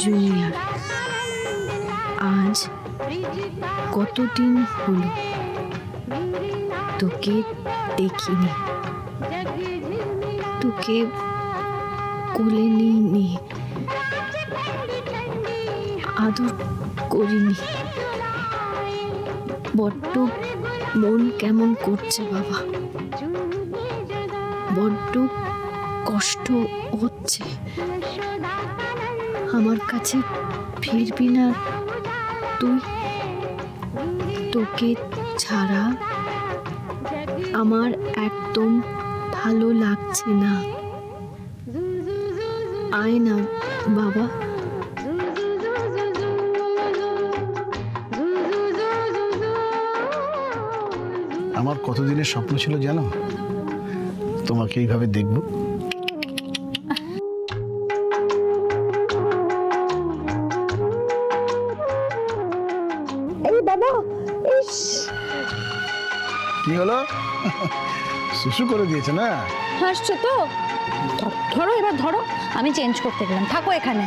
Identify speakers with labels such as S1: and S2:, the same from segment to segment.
S1: Junior আজ কতদিন হলো তোকে দেখিনি তোকে কোলে নিইনি। আদর করিনি। বড্ড মন কেমন করছে বাবা। বড্ড কষ্ট হচ্ছে। আমার কাছে ফিরবি না তুই। তোকে ছাড়া আমার একদম ভালো লাগছে না। আয় না বাবা।
S2: আমার কতদিনের স্বপ্ন ছিল জানো? তোমাকে এইভাবে দেখব।
S3: এই বাবা
S2: কি হলো? শুশু করে দিয়েছে না
S3: হাসছো তো ধরো এবার ধরো আমি চেঞ্জ করতে গেলাম থাকো এখানে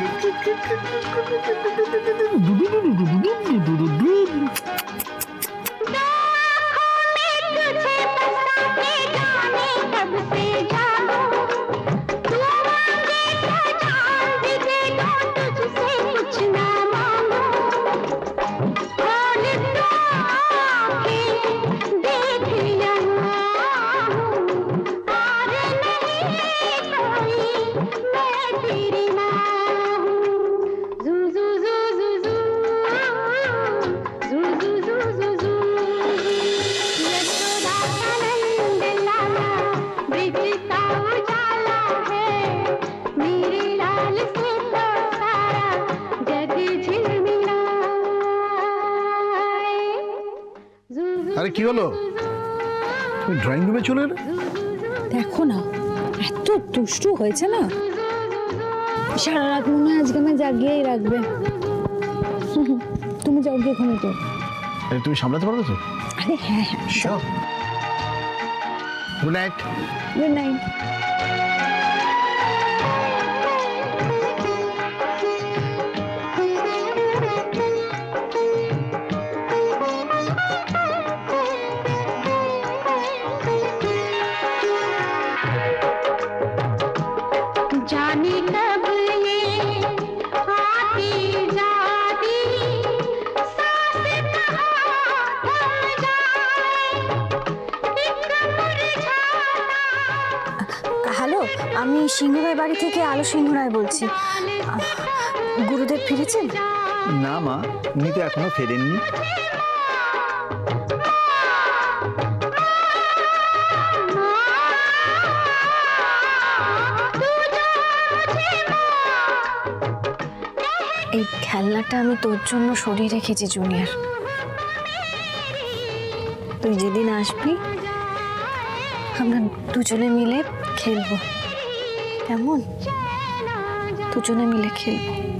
S2: আরে কি হলো? তুমি ড্রয়িং রুমে চলে এলে?
S3: দেখো না এত দুষ্টু হয়েছে না? সারা রাত মনে হয় আজকে আমায় জাগিয়েই রাখবে। তুমি যাও গিয়ে ঘুমোতো
S2: আরে তুমি সামলাতে পারবে তো?
S3: আরে হ্যাঁ হ্যাঁ।
S2: গুড নাইট
S3: গুড নাইট
S1: আমি সিংহরায় বাড়ি থেকে আলো সিংহরায় বলছি। গুরুদেব ফিরেছেন?
S4: না মা উনি তো এখনও ফেরেননি।
S1: এই খেলনাটা আমি তোর জন্য সরিয়ে রেখেছি জুনিয়র। তুই যেদিন আসবি আমরা দুজনে মিলে খেলব। কেমন? দুজনে মিলে খেলব।